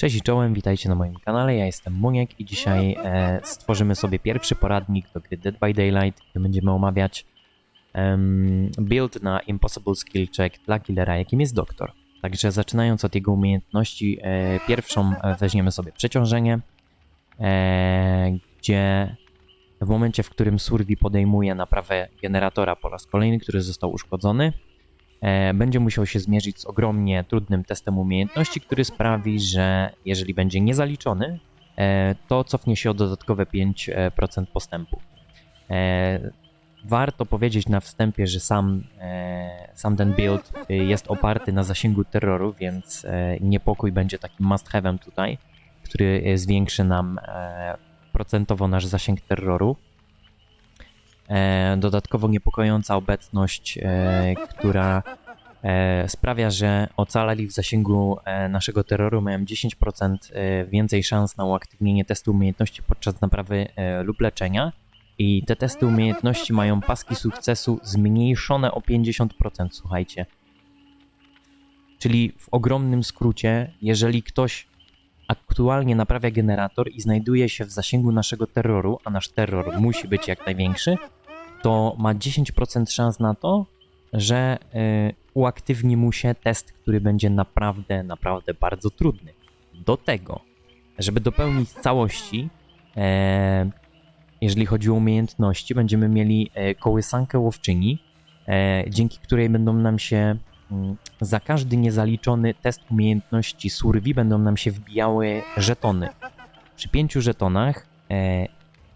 Cześć i czołem, witajcie na moim kanale, ja jestem Muniek i dzisiaj e, stworzymy sobie pierwszy poradnik do gry Dead by Daylight, gdzie będziemy omawiać em, build na Impossible Skill Check dla killera, jakim jest Doktor. Także zaczynając od jego umiejętności, e, pierwszą e, weźmiemy sobie przeciążenie, e, gdzie w momencie, w którym Survi podejmuje naprawę generatora po raz kolejny, który został uszkodzony, będzie musiał się zmierzyć z ogromnie trudnym testem umiejętności, który sprawi, że jeżeli będzie niezaliczony, e, to cofnie się o dodatkowe 5% postępu. E, Warto powiedzieć na wstępie, że sam, e, sam ten build e, jest oparty na zasięgu terroru, więc e, niepokój będzie takim must have'em tutaj, który e, zwiększy nam e, procentowo nasz zasięg terroru. E, dodatkowo niepokojąca obecność, e, która e, sprawia, że ocalali w zasięgu naszego terroru mają 10% e, więcej szans na uaktywnienie testu umiejętności podczas naprawy lub leczenia. I te testy umiejętności mają paski sukcesu zmniejszone o 50%, słuchajcie. Czyli w ogromnym skrócie, jeżeli ktoś aktualnie naprawia generator i znajduje się w zasięgu naszego terroru, a nasz terror musi być jak największy, to ma 10% szans na to, że y, uaktywni mu się test, który będzie naprawdę, naprawdę bardzo trudny. Do tego, żeby dopełnić całości, e, jeżeli chodzi o umiejętności, będziemy mieli e, kołysankę łowczyni, e, dzięki której będą nam się mm, za każdy niezaliczony test umiejętności survi będą nam się wbijały żetony. Przy pięciu żetonach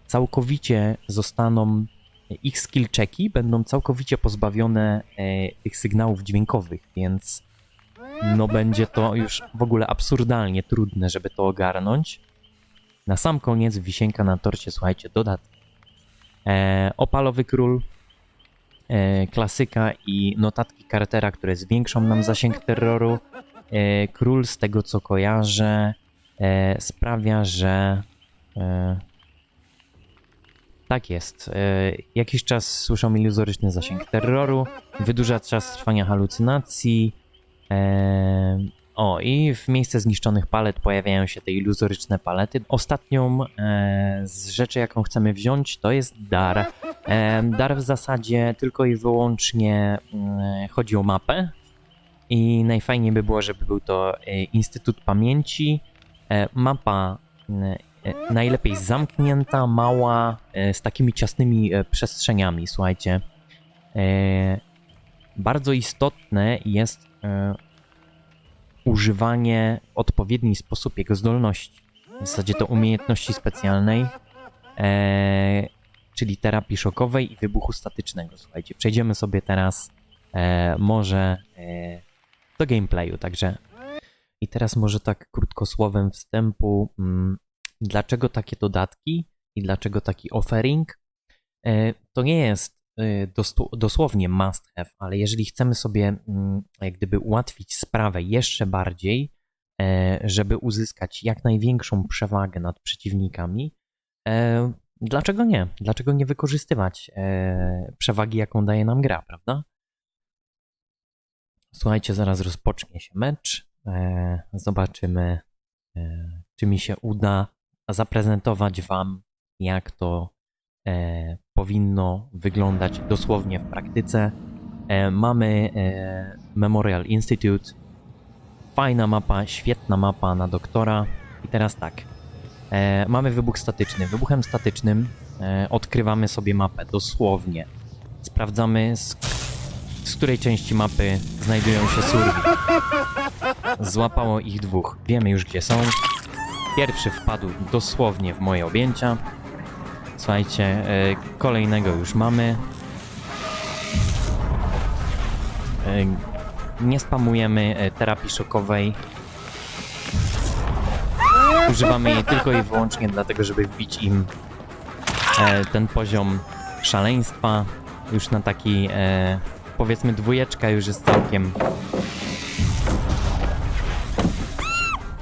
całkowicie zostaną ich skill checki będą całkowicie pozbawione e, tych sygnałów dźwiękowych, więc no będzie to już w ogóle absurdalnie trudne, żeby to ogarnąć. Na sam koniec wisienka na torcie, słuchajcie, dodatki. E, opalowy król, e, klasyka i notatki Cartera, które zwiększą nam zasięg terroru. E, król, z tego co kojarzę, e, sprawia, że. E, tak jest. E, jakiś czas słyszą iluzoryczny zasięg terroru, wydłuża czas trwania halucynacji. E, o, i w miejsce zniszczonych palet pojawiają się te iluzoryczne palety. Ostatnią e, z rzeczy, jaką chcemy wziąć, to jest dar. Dar w zasadzie tylko i wyłącznie mm, chodzi o mapę. I najfajniej by było, żeby był to Instytut Pamięci. Mapa e, najlepiej zamknięta, mała, e, z takimi ciasnymi e, przestrzeniami, słuchajcie. E, bardzo istotne jest używanie w odpowiedni sposób jego zdolności. W zasadzie to umiejętności specjalnej, czyli terapii szokowej i wybuchu statycznego. Słuchajcie, przejdziemy sobie teraz może do gameplayu, także i teraz może tak krótko słowem wstępu, mm, dlaczego takie dodatki i dlaczego taki offering? E, to nie jest e, dosłownie must have, ale jeżeli chcemy sobie mm, jak gdyby ułatwić sprawę jeszcze bardziej, e, żeby uzyskać jak największą przewagę nad przeciwnikami, dlaczego nie? Dlaczego nie wykorzystywać przewagi, jaką daje nam gra, prawda? Słuchajcie, zaraz rozpocznie się mecz. Zobaczymy, czy mi się uda zaprezentować Wam, jak to e, powinno wyglądać dosłownie w praktyce. E, mamy e, Memorial Institute. Fajna mapa, świetna mapa na doktora. I teraz tak. E, mamy wybuch statyczny. Wybuchem statycznym e, odkrywamy sobie mapę dosłownie. Sprawdzamy z, z której części mapy znajdują się survi. Złapało ich dwóch. Wiemy już gdzie są. Pierwszy wpadł dosłownie w moje objęcia. Słuchajcie, e, kolejnego już mamy. E, Nie spamujemy e, terapii szokowej. Używamy jej tylko i wyłącznie dlatego, żeby wbić im ten poziom szaleństwa. Już na taki, powiedzmy, dwójeczka już jest całkiem.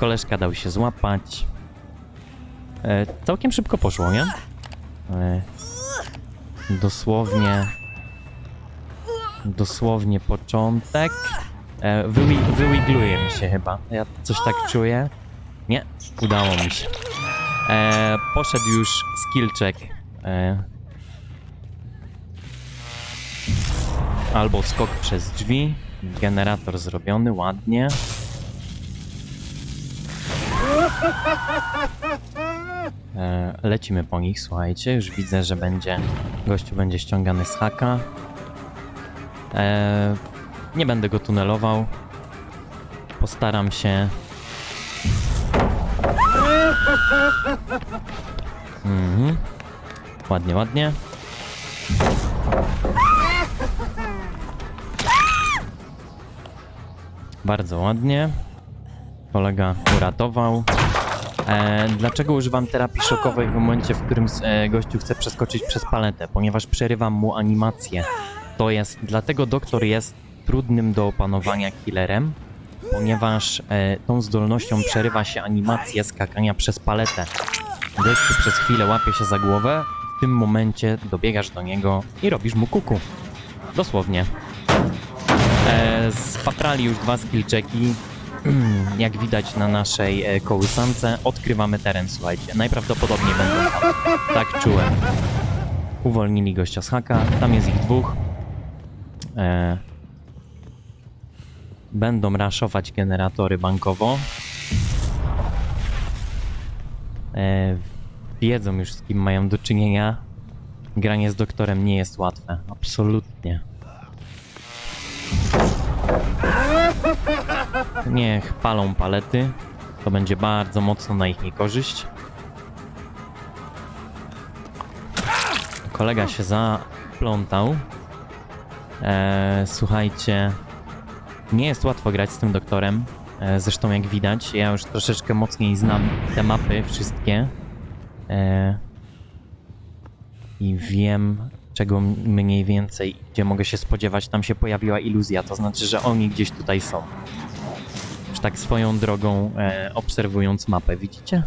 Koleżka dał się złapać. E, całkiem szybko poszło, nie? E, dosłownie. Dosłownie początek. E, wywi- wywigluje mi się chyba. Ja coś tak czuję. Nie, udało mi się. E, poszedł już skill check. E, albo skok przez drzwi. Generator zrobiony, ładnie. E, lecimy po nich, słuchajcie. Już widzę, że będzie gościu będzie ściągany z haka. E, nie będę go tunelował. Postaram się. Mhm. Ładnie, ładnie. Bardzo ładnie. Kolega uratował. E, dlaczego używam terapii szokowej w momencie, w którym e, gościu chce przeskoczyć przez paletę? Ponieważ przerywam mu animację. To jest, dlatego doktor jest trudnym do opanowania killerem, ponieważ e, tą zdolnością przerywa się animację skakania przez paletę. Gościu przez chwilę łapie się za głowę, w tym momencie dobiegasz do niego i robisz mu kuku. Dosłownie. E, spatrali już dwa skillczeki. Jak widać na naszej e, kołysance, odkrywamy teren, słuchajcie. Najprawdopodobniej będą tam. Tak czułem. Uwolnili gościa z haka. Tam jest ich dwóch. E, będą raszować generatory bankowo. E, wiedzą już z kim mają do czynienia. Granie z doktorem nie jest łatwe. Absolutnie. Niech palą palety. To będzie bardzo mocno na ich niekorzyść. Kolega się zaplątał. Eee, słuchajcie, nie jest łatwo grać z tym doktorem. E, zresztą jak widać, ja już troszeczkę mocniej znam te mapy wszystkie. E, I wiem, czego mniej więcej, gdzie mogę się spodziewać. Tam się pojawiła iluzja, to znaczy, że oni gdzieś tutaj są. Tak swoją drogą e, obserwując mapę, widzicie?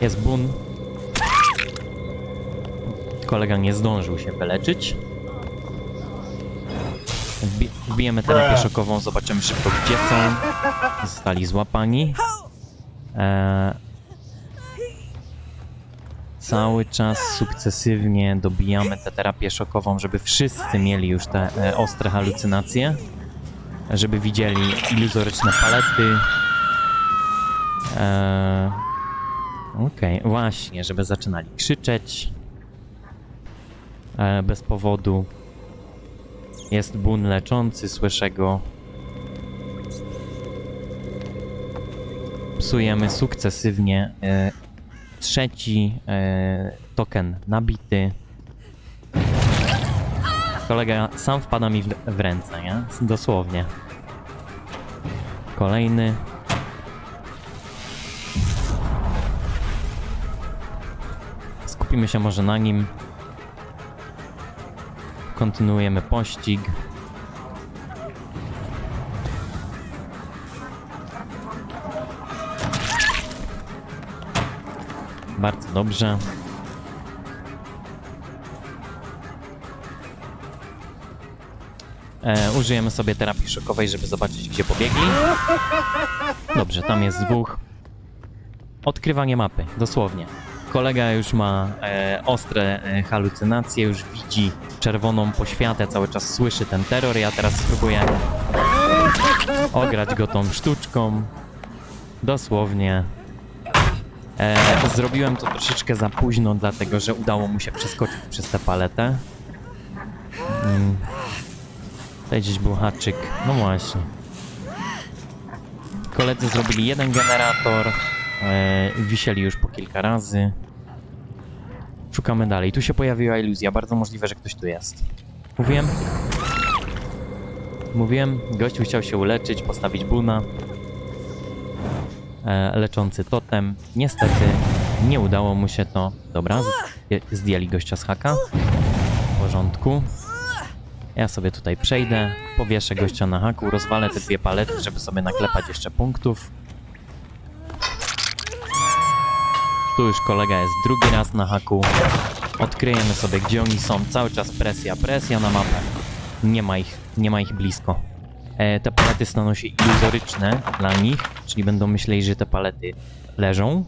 Jest bun. Kolega nie zdążył się wyleczyć. Wbi wbijemy terapię szokową, zobaczymy szybko gdzie są. Zostali złapani. E, cały czas sukcesywnie dobijamy tę terapię szokową, żeby wszyscy mieli już te e, ostre halucynacje. Żeby widzieli iluzoryczne palety. E, Okej, właśnie, żeby zaczynali krzyczeć. E, bez powodu. Jest bun leczący, słyszę go. Psujemy sukcesywnie. E, trzeci e, token nabity. Kolega sam wpada mi w, w ręce, nie? Dosłownie. Kolejny. Skupimy się może na nim. Kontynuujemy pościg. Bardzo dobrze. E, użyjemy sobie terapii szokowej, żeby zobaczyć, gdzie pobiegli. Dobrze, tam jest dwóch. Odkrywanie mapy, dosłownie. Kolega już ma e, ostre e, halucynacje, już widzi czerwoną poświatę, cały czas słyszy ten terror. Ja teraz spróbuję ograć go tą sztuczką. Dosłownie. E, zrobiłem to troszeczkę za późno, dlatego że udało mu się przeskoczyć przez tę paletę. Mm. Tutaj gdzieś był haczyk. No właśnie. Koledzy zrobili jeden generator. E, wisieli już po kilka razy. Szukamy dalej. Tu się pojawiła iluzja. Bardzo możliwe, że ktoś tu jest. Mówiłem? Mówiłem, gościu chciał się uleczyć, postawić buna. E, leczący totem. Niestety nie udało mu się to. Dobra, zdjęli gościa z haka. W porządku. Ja sobie tutaj przejdę, powieszę gościa na haku, rozwalę te dwie palety, żeby sobie naklepać jeszcze punktów. Tu już kolega jest drugi raz na haku. Odkryjemy sobie, gdzie oni są. Cały czas presja, presja na mapę. Nie ma ich, nie ma ich blisko. E, te palety staną się iluzoryczne dla nich. czyli będą myśleli, że te palety leżą.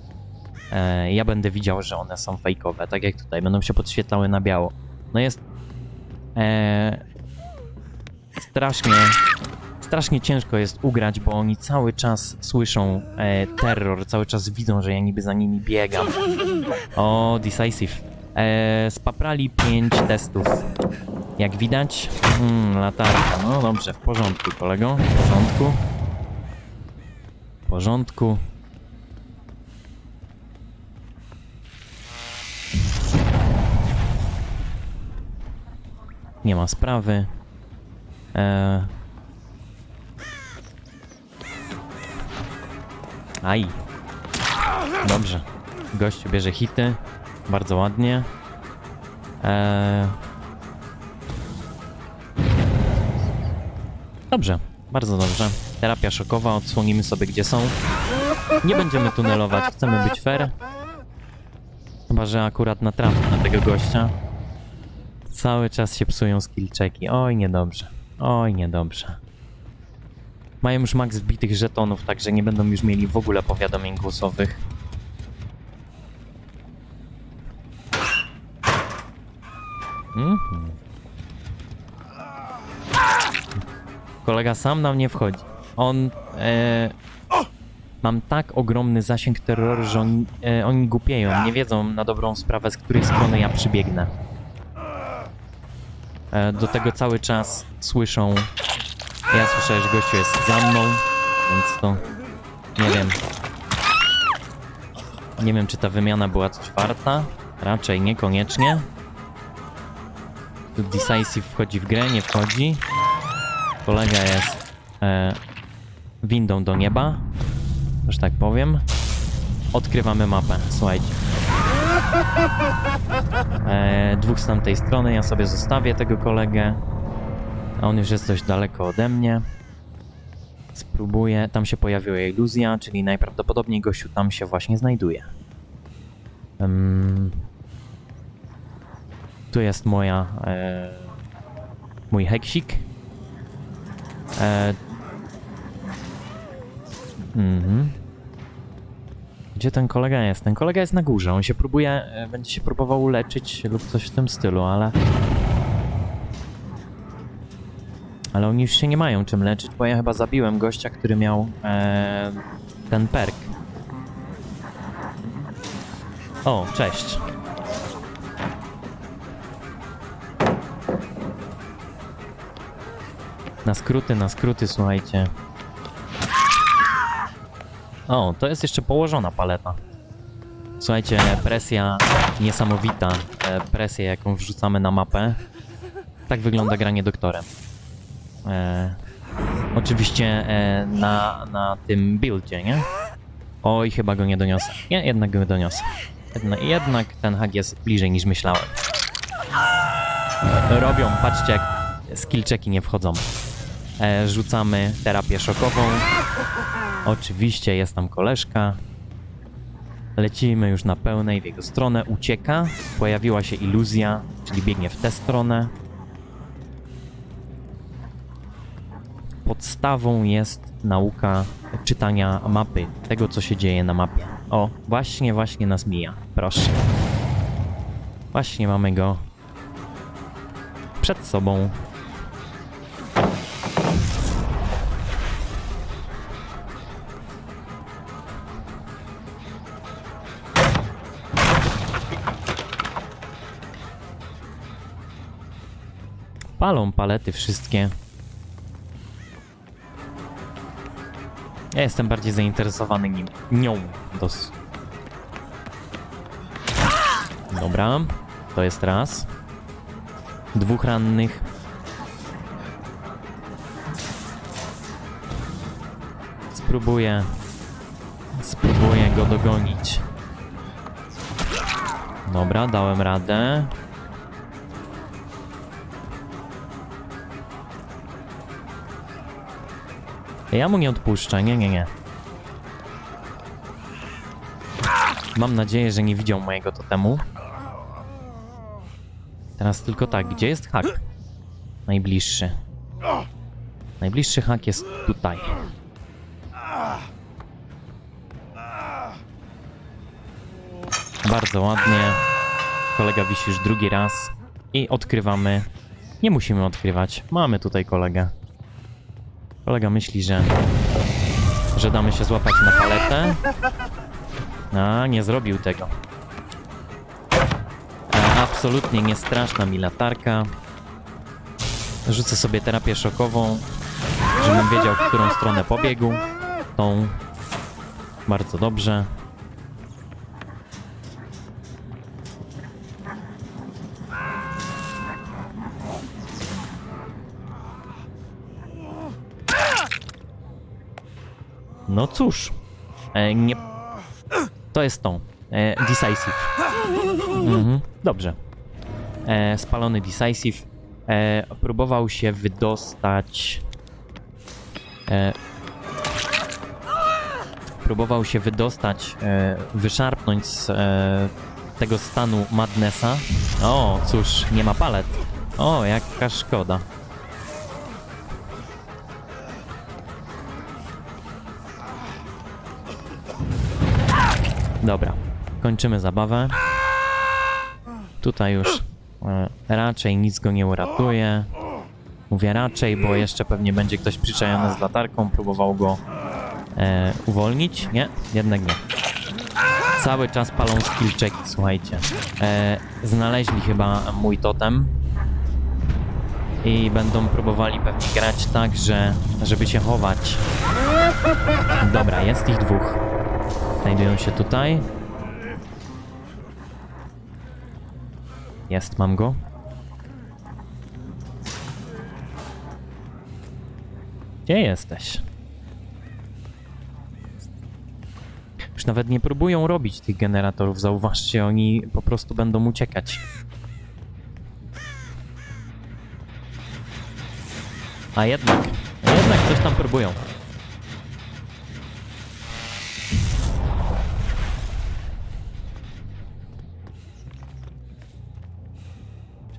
E, ja będę widział, że one są fejkowe, tak jak tutaj, będą się podświetlały na biało. No jest e, strasznie, strasznie ciężko jest ugrać, bo oni cały czas słyszą e, terror, cały czas widzą, że ja niby za nimi biegam. O, decisive. E, spaprali 5 testów. Jak widać, mm, latarka. No dobrze, w porządku, kolego. W porządku. W porządku. Nie ma sprawy. E... Aj. Dobrze. Gościu bierze hity. Bardzo ładnie. Eee... Dobrze, bardzo dobrze. Terapia szokowa, odsłonimy sobie gdzie są. Nie będziemy tunelować, chcemy być fair. Chyba, że akurat natrafię na tego gościa. Cały czas się psują skill checki. Oj, niedobrze. Oj, niedobrze. Mają już max wbitych żetonów, także nie będą już mieli w ogóle powiadomień głosowych. Mhm. Kolega sam na mnie wchodzi. On. E, mam tak ogromny zasięg terroru, że on, e, oni głupieją. Nie wiedzą na dobrą sprawę, z której strony ja przybiegnę. E, do tego cały czas słyszą. Ja słyszę, że gościu jest za mną, więc to. Nie wiem. Nie wiem, czy ta wymiana była coś warta. Raczej niekoniecznie. Tu Decisive wchodzi w grę, nie wchodzi. Kolega jest e, windą do nieba, że tak powiem. Odkrywamy mapę, słuchajcie. E, dwóch z tamtej strony, ja sobie zostawię tego kolegę. A on już jest dość daleko ode mnie. Spróbuję, tam się pojawiła iluzja, czyli najprawdopodobniej gościu tam się właśnie znajduje. Em, tu jest moja. E, mój heksik. E, mhm. Gdzie ten kolega jest? Ten kolega jest na górze. On się próbuje. E, będzie się próbował leczyć lub coś w tym stylu, ale. Ale oni już się nie mają czym leczyć, bo ja chyba zabiłem gościa, który miał e, ten perk. O, cześć. Na skróty, na skróty, słuchajcie. O, to jest jeszcze położona paleta. Słuchajcie, presja niesamowita. E, presja, jaką wrzucamy na mapę. Tak wygląda granie doktorem. E, oczywiście e, na, na tym buildzie, nie? Oj, chyba go nie doniosę. Nie, jednak go doniosę. Jedna, jednak ten hak jest bliżej niż myślałem. Robią, patrzcie jak skill checki nie wchodzą. E, rzucamy terapię szokową. Oczywiście jest tam koleżka. Lecimy już na pełnej w jego stronę. Ucieka. Pojawiła się iluzja, czyli biegnie w tę stronę. Podstawą jest nauka czytania mapy, tego co się dzieje na mapie. O, właśnie, właśnie nas mija. Proszę. Właśnie mamy go przed sobą. Palą palety wszystkie. Ja jestem bardziej zainteresowany nim. Nią. Dos. Dobra. To jest raz. Dwóch rannych. Spróbuję. Spróbuję go dogonić. Dobra, dałem radę. Ja mu nie odpuszczę, nie, nie, nie. Mam nadzieję, że nie widział mojego totemu. Teraz tylko tak, gdzie jest hak? Najbliższy. Najbliższy hak jest tutaj. Bardzo ładnie. Kolega wisi już drugi raz. I odkrywamy. Nie musimy odkrywać. Mamy tutaj kolegę. Kolega myśli, że, że damy się złapać na paletę. A, nie zrobił tego. E, absolutnie nie straszna mi latarka. Rzucę sobie terapię szokową, żebym wiedział, w którą stronę pobiegł. Tą. Bardzo dobrze. No cóż, e, nie. To jest tą. E, decisive. Mhm, dobrze. E, spalony Decisive e, próbował się wydostać. E, próbował się wydostać, e, wyszarpnąć z e, tego stanu Madnessa. O, cóż, nie ma palet. O, jaka szkoda. Dobra, kończymy zabawę. Tutaj już e, raczej nic go nie uratuje. Mówię raczej, bo jeszcze pewnie będzie ktoś przyczajony z latarką, próbował go e, uwolnić. Nie, jednak nie. Cały czas palą skill checki, słuchajcie. E, znaleźli chyba mój totem. I będą próbowali pewnie grać tak, że żeby się chować. Dobra, jest ich dwóch. Znajdują się tutaj. Jest, mam go. Gdzie jesteś? Już nawet nie próbują robić tych generatorów, zauważcie, oni po prostu będą uciekać. A jednak, a jednak coś tam próbują.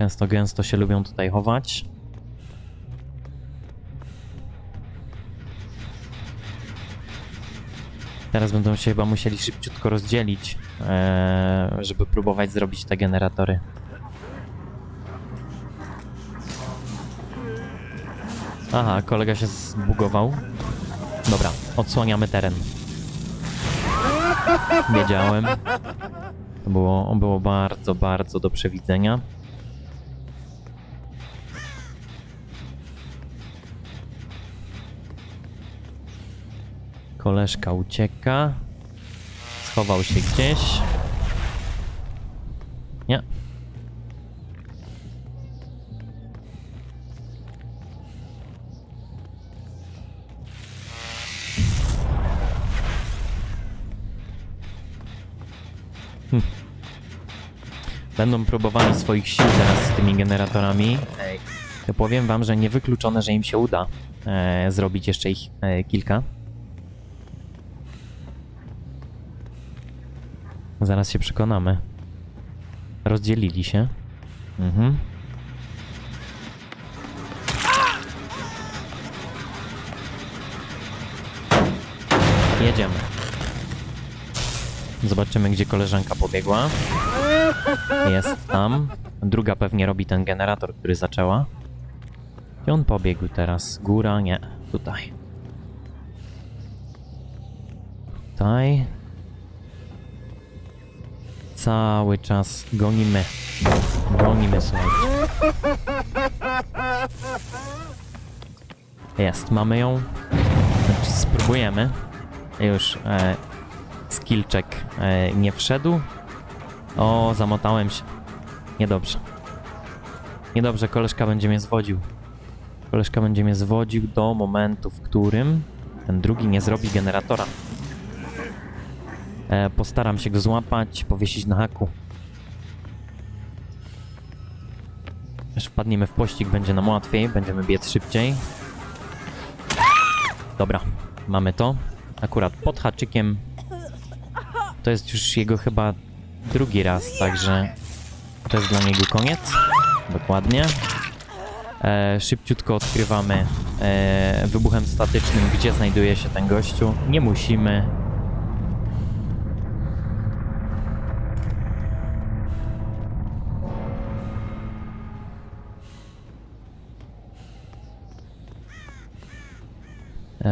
Często gęsto się lubią tutaj chować. Teraz będą się chyba musieli szybciutko rozdzielić, e, żeby próbować zrobić te generatory. Aha, kolega się zbugował. Dobra, odsłaniamy teren. Wiedziałem. To było, było bardzo, bardzo do przewidzenia. Koleżka ucieka. Schował się gdzieś. Nie. Hm. Będą próbowali swoich sił teraz z tymi generatorami. Ej. To powiem wam, że niewykluczone, że im się uda e, zrobić jeszcze ich e, kilka. Zaraz się przekonamy. Rozdzielili się. Mhm. Jedziemy. Zobaczymy, gdzie koleżanka pobiegła. Jest tam. Druga pewnie robi ten generator, który zaczęła. Gdzie on pobiegł teraz? Góra? Nie. Tutaj. Tutaj. Cały czas gonimy. Gonimy, słuchajcie. Jest, mamy ją. Znaczy, spróbujemy. Już e, skill check e, nie wszedł. O, zamotałem się. Niedobrze. Niedobrze, koleżka będzie mnie zwodził. Koleżka będzie mnie zwodził do momentu, w którym ten drugi nie zrobi generatora. E, postaram się go złapać, powiesić na haku. Aż wpadniemy w pościg, będzie nam łatwiej, będziemy biec szybciej. Dobra, mamy to. Akurat pod haczykiem. To jest już jego chyba drugi raz, także to jest dla niego koniec. Dokładnie. E, szybciutko odkrywamy e, wybuchem statycznym, gdzie znajduje się ten gościu. Nie musimy.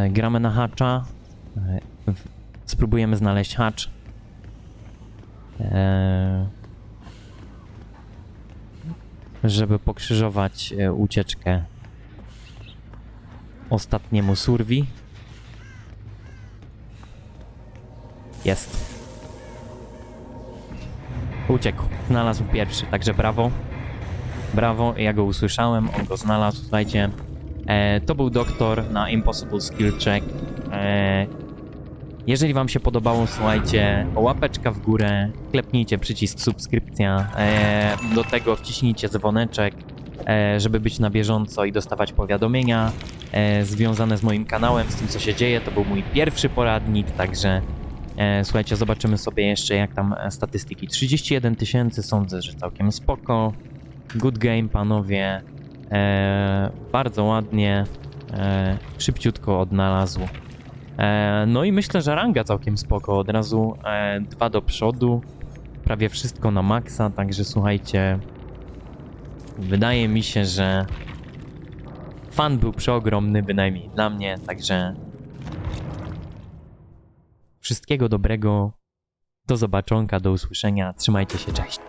Gramy na hacza. E, spróbujemy znaleźć hacz. E, żeby pokrzyżować e, ucieczkę ostatniemu survi. Jest. Uciekł. Znalazł pierwszy, także brawo. Brawo, ja go usłyszałem, on go znalazł, słuchajcie. E, to był doktor na Impossible Skill Check. E, jeżeli wam się podobało, słuchajcie, łapeczka w górę, klepnijcie przycisk subskrypcja, e, do tego wciśnijcie dzwoneczek, e, żeby być na bieżąco i dostawać powiadomienia e, związane z moim kanałem, z tym co się dzieje. To był mój pierwszy poradnik, także e, słuchajcie, zobaczymy sobie jeszcze jak tam e, statystyki. 31 tysięcy, sądzę, że całkiem spoko. Good game, panowie. E, bardzo ładnie, e, szybciutko odnalazł. E, no i myślę, że ranga całkiem spoko. Od razu e, dwa do przodu. Prawie wszystko na maksa, także słuchajcie. Wydaje mi się, że fan był przeogromny, bynajmniej dla mnie, także wszystkiego dobrego. Do zobaczonka, do usłyszenia. Trzymajcie się, cześć.